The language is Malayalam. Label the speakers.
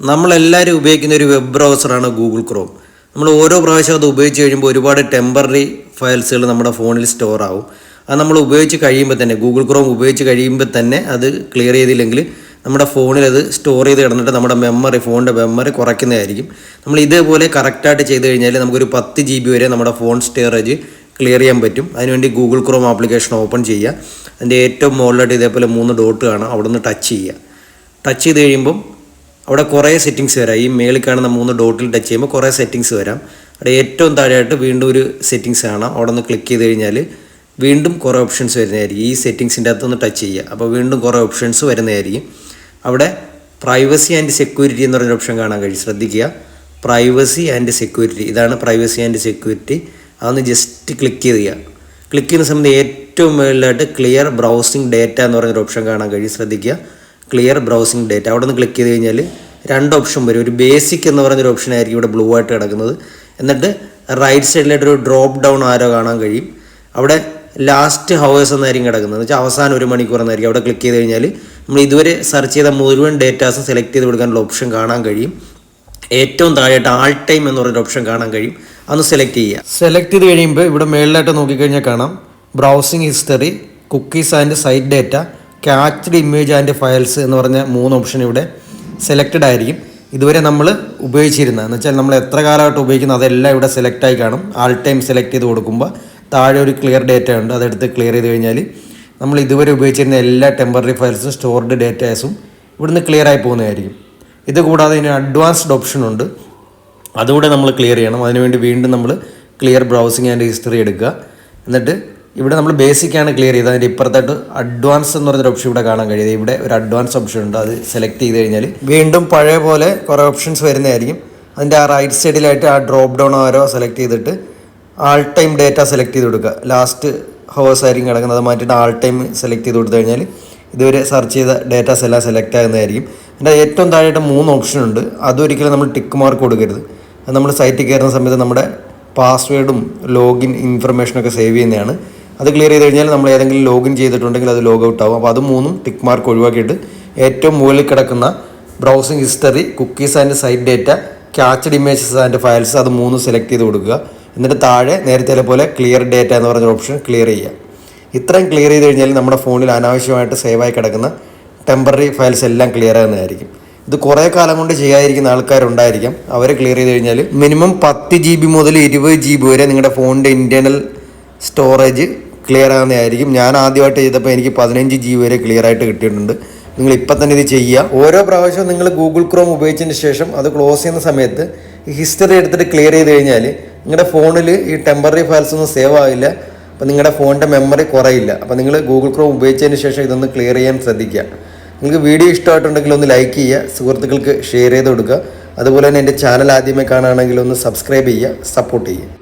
Speaker 1: നമ്മളെല്ലാവരും ഉപയോഗിക്കുന്ന ഒരു വെബ് ബ്രൗസറാണ് ഗൂഗിൾ ക്രോം നമ്മൾ ഓരോ പ്രാവശ്യം അത് ഉപയോഗിച്ച് കഴിയുമ്പോൾ ഒരുപാട് ടെമ്പററി ഫയൽസുകൾ നമ്മുടെ ഫോണിൽ സ്റ്റോർ ആവും. അത് നമ്മൾ ഉപയോഗിച്ച് കഴിയുമ്പോൾ തന്നെ ഗൂഗിൾ ക്രോം ഉപയോഗിച്ച് കഴിയുമ്പോൾ തന്നെ അത് ക്ലിയർ ചെയ്തില്ലെങ്കിൽ നമ്മുടെ ഫോണിൽ അത് സ്റ്റോർ ചെയ്ത് കിടന്നിട്ട് നമ്മുടെ മെമ്മറി ഫോണിന്റെ മെമ്മറി കുറയ്ക്കുന്നതായിരിക്കും. നമ്മൾ ഇതേപോലെ കറക്റ്റായിട്ട് ചെയ്ത് കഴിഞ്ഞാൽ നമുക്കൊരു പത്ത് ജി ബി വരെ നമ്മുടെ ഫോൺ സ്റ്റോറേജ് ക്ലിയർ ചെയ്യാൻ പറ്റും. അതിനുവേണ്ടി ഗൂഗിൾ ക്രോം ആപ്ലിക്കേഷൻ ഓപ്പൺ ചെയ്യുക. അതിന്റെ ഏറ്റവും മുകളിലായിട്ട് ഇതേപോലെ മൂന്ന് ഡോട്ട് കാണാം അവിടെ നിന്ന് ടച്ച് ചെയ്യുക. ടച്ച് ചെയ്ത് കഴിയുമ്പം അവിടെ കുറേ സെറ്റിങ്സ് വരാം. ഈ മേളിൽ കാണുന്ന മൂന്ന് ഡോട്ടിൽ ടച്ച് ചെയ്യുമ്പോൾ കുറേ സെറ്റിങ്സ് വരാം. അവിടെ ഏറ്റവും താഴെയായിട്ട് വീണ്ടും ഒരു സെറ്റിങ്സ് കാണാം. അവിടെ ഒന്ന് ക്ലിക്ക് ചെയ്ത് കഴിഞ്ഞാൽ വീണ്ടും കുറേ ഓപ്ഷൻസ് വരുന്നതായിരിക്കും. ഈ സെറ്റിങ്സിന്റെ അകത്തൊന്ന് ടച്ച് ചെയ്യുക. അപ്പോൾ വീണ്ടും കുറേ ഓപ്ഷൻസ് വരുന്നതായിരിക്കും. അവിടെ പ്രൈവസി ആൻഡ് സെക്യൂരിറ്റി എന്ന് പറയുന്ന ഓപ്ഷൻ കാണാൻ കഴിയും. ശ്രദ്ധിക്കുക. പ്രൈവസി ആൻഡ് സെക്യൂരിറ്റി ഇതാണ് പ്രൈവസി ആൻഡ് സെക്യൂരിറ്റി അതൊന്ന് ജസ്റ്റ് ക്ലിക്ക് ചെയ്യുക. ക്ലിക്ക് ചെയ്യുന്ന സമയത്ത് ഏറ്റവും മുകളിലായിട്ട് ക്ലിയർ ബ്രൗസിംഗ് ഡേറ്റ എന്ന് പറഞ്ഞൊരു ഓപ്ഷൻ കാണാൻ കഴിയും. ശ്രദ്ധിക്കുക. ക്ലിയർ ബ്രൗസിംഗ് ഡേറ്റ അവിടെ നിന്ന് ക്ലിക്ക് ചെയ്ത് കഴിഞ്ഞാൽ രണ്ട് ഓപ്ഷൻ വരും. ഒരു ബേസിക് എന്ന് പറഞ്ഞൊരു ഓപ്ഷൻ ആയിരിക്കും ഇവിടെ ബ്ലൂ ആയിട്ട് കിടക്കുന്നത്. എന്നിട്ട് റൈറ്റ് സൈഡിലായിട്ട് ഒരു ഡ്രോപ്പ് ഡൗൺ ആരോ കാണാൻ കഴിയും. അവിടെ ലാസ്റ്റ് ഹവേഴ്സ് എന്നായിരിക്കും കിടക്കുന്നത്. വെച്ചാൽ അവസാനം ഒരു മണിക്കൂർ എന്നായിരിക്കും അവിടെ ക്ലിക്ക് ചെയ്ത് കഴിഞ്ഞാൽ നമ്മൾ ഇതുവരെ സെർച്ച് ചെയ്ത മുഴുവൻ ഡേറ്റാസും സെലക്ട് ചെയ്ത് കൊടുക്കാനുള്ള ഓപ്ഷൻ കാണാൻ കഴിയും. ഏറ്റവും താഴെയായിട്ട് ആൾ ടൈം എന്ന് പറഞ്ഞൊരു ഓപ്ഷൻ കാണാൻ കഴിയും. അന്ന് സെലക്ട് ചെയ്യുക. സെലക്ട് ചെയ്ത് കഴിയുമ്പോൾ ഇവിടെ മേളിലായിട്ട് നോക്കിക്കഴിഞ്ഞാൽ കാണാം. Browsing history cookies and site data cached image and files എന്ന് പറഞ്ഞ മൂന്ന് ഓപ്ഷൻ ഇവിടെ സെലക്റ്റഡ് ആയിരിക്കും. ഇതുവരെ നമ്മൾ ഉപയോഗിച്ചിരുന്നത്. എന്ന് വെച്ചാൽ നമ്മൾ എത്ര കാലമായിട്ട് ഉപയോഗിക്കുന്ന അതെല്ലാം ഇവിടെ സെലക്ട് ആയി കാണും. ആൾ ടൈം സെലക്ട് ചെയ്ത് കൊടുക്കുമ്പോൾ താഴെ ഒരു ക്ലിയർ ഡേറ്റ ഉണ്ട്. അതെടുത്ത് ക്ലിയർ ചെയ്ത് കഴിഞ്ഞാൽ നമ്മൾ ഇതുവരെ ഉപയോഗിച്ചിരുന്ന എല്ലാ ടെമ്പററി ഫയൽസും സ്റ്റോർഡ് ഡേറ്റാസും ഇവിടുന്ന് ക്ലിയർ ആയി പോകുന്നതായിരിക്കും. ഇത് കൂടാതെ ഇതിന് അഡ്വാൻസ്ഡ് ഓപ്ഷൻ ഉണ്ട്. അതുകൂടെ നമ്മൾ ക്ലിയർ ചെയ്യണം. അതിനുവേണ്ടി വീണ്ടും നമ്മൾ ക്ലിയർ ബ്രൗസിങ് ആൻഡ് ഹിസ്റ്ററി എടുക്കുക. എന്നിട്ട് ഇവിടെ നമ്മൾ ബേസിക് ആണ് ക്ലിയർ ചെയ്തത്. അതിന്റെ ഇപ്പുറത്തായിട്ട് അഡ്വാൻസ് എന്ന് പറഞ്ഞൊരു ഓപ്ഷൻ ഇവിടെ കാണാൻ കഴിയുന്നത് ഇവിടെ ഒരു അഡ്വാൻസ് ഓപ്ഷൻ ഉണ്ട്. അത് സെലക്ട് ചെയ്ത് കഴിഞ്ഞാൽ വീണ്ടും പഴയ പോലെ കുറേ ഓപ്ഷൻസ് വരുന്നതായിരിക്കും. അതിന്റെ ആ റൈറ്റ് സൈഡിലായിട്ട് ആ ഡ്രോപ്പ് ഡൗൺ ആരോ സെലക്ട് ചെയ്തിട്ട് ആൾ ടൈം ഡേറ്റ സെലക്ട് ചെയ്ത് കൊടുക്കുക. ലാസ്റ്റ് ഹവേഴ്സ് ആയിരിക്കും കിടക്കുന്നത്. മാറ്റിയിട്ട് ആൾ ടൈം സെലക്ട് ചെയ്ത് കൊടുത്തു കഴിഞ്ഞാൽ ഇതുവരെ സെർച്ച് ചെയ്ത ഡേറ്റാസ് എല്ലാം സെലക്ട് ആകുന്നതായിരിക്കും. അതിന്റെ ഏറ്റവും താഴെയായിട്ട് മൂന്ന് ഓപ്ഷൻ ഉണ്ട്. അതൊരിക്കലും നമ്മൾ ടിക്ക് മാർക്ക് കൊടുക്കരുത്. അത് നമ്മൾ സൈറ്റിൽ കയറുന്ന സമയത്ത് നമ്മുടെ പാസ്വേഡും ലോഗിൻ ഇൻഫർമേഷനൊക്കെ സേവ് ചെയ്യുന്നതാണ്. അത് ക്ലിയർ ചെയ്ത് കഴിഞ്ഞാൽ നമ്മൾ ഏതെങ്കിലും ലോഗിൻ ചെയ്തിട്ടുണ്ടെങ്കിൽ അത് ലോഗ് ഔട്ട് ആവും. അപ്പോൾ അത് മൂന്നും ടിക്ക് മാർക്ക് ഒഴിവാക്കിയിട്ട് ഏറ്റവും മുകളിൽ കിടക്കുന്ന browsing history cookies and site data cached images and files അത് മൂന്നും സെലക്ട് ചെയ്ത് കൊടുക്കുക. എന്നിട്ട് താഴെ നേരത്തെ പോലെ ക്ലിയർ ഡേറ്റ എന്ന് പറഞ്ഞ ഓപ്ഷൻ ക്ലിയർ ചെയ്യുക. ഇത്രയും ക്ലിയർ ചെയ്ത് കഴിഞ്ഞാൽ നമ്മുടെ ഫോണിൽ അനാവശ്യമായിട്ട് സേവായി കിടക്കുന്ന ടെമ്പററി ഫയൽസ് എല്ലാം ക്ലിയർ ആകുന്നതായിരിക്കും. ഇത് കുറേ കാലം കൊണ്ട് ചെയ്യാതിരിക്കുന്ന ആൾക്കാരുണ്ടായിരിക്കാം. അവരെ ക്ലിയർ ചെയ്ത് കഴിഞ്ഞാൽ മിനിമം പത്ത് ജി ബി മുതൽ ഇരുപത് ജി ബി വരെ നിങ്ങളുടെ ഫോണിന്റെ ഇന്റേർണൽ സ്റ്റോറേജ് ക്ലിയർ ആകുന്നതായിരിക്കും. ഞാൻ ആദ്യമായിട്ട് ചെയ്തപ്പോൾ എനിക്ക് പതിനഞ്ച് ജി വരെ ക്ലിയർ ആയിട്ട് കിട്ടിയിട്ടുണ്ട്. നിങ്ങൾ ഇപ്പം തന്നെ ഇത് ചെയ്യുക. ഓരോ പ്രാവശ്യവും നിങ്ങൾ ഗൂഗിൾ ക്രോം ഉപയോഗിച്ചതിന് ശേഷം അത് ക്ലോസ് ചെയ്യുന്ന സമയത്ത് ഹിസ്റ്ററി എടുത്തിട്ട് ക്ലിയർ ചെയ്ത് കഴിഞ്ഞാൽ നിങ്ങളുടെ ഫോണിൽ ഈ ടെമ്പററി ഫയൽസ് ഒന്നും സേവ് ആവില്ല. അപ്പോൾ നിങ്ങളുടെ ഫോണിന്റെ മെമ്മറി കുറയില്ല. അപ്പോൾ നിങ്ങൾ ഗൂഗിൾ ക്രോം ഉപയോഗിച്ചതിന് ശേഷം ഇതൊന്ന് ക്ലിയർ ചെയ്യാൻ ശ്രദ്ധിക്കുക. നിങ്ങൾക്ക് വീഡിയോ ഇഷ്ടമായിട്ടുണ്ടെങ്കിൽ ഒന്ന് ലൈക്ക് ചെയ്യുക. സുഹൃത്തുക്കൾക്ക് ഷെയർ ചെയ്ത് കൊടുക്കുക. അതുപോലെ തന്നെ എന്റെ ചാനൽ ആദ്യമേ കാണുകയാണെങ്കിൽ ഒന്ന് സബ്സ്ക്രൈബ് ചെയ്യുക. സപ്പോർട്ട് ചെയ്യുക.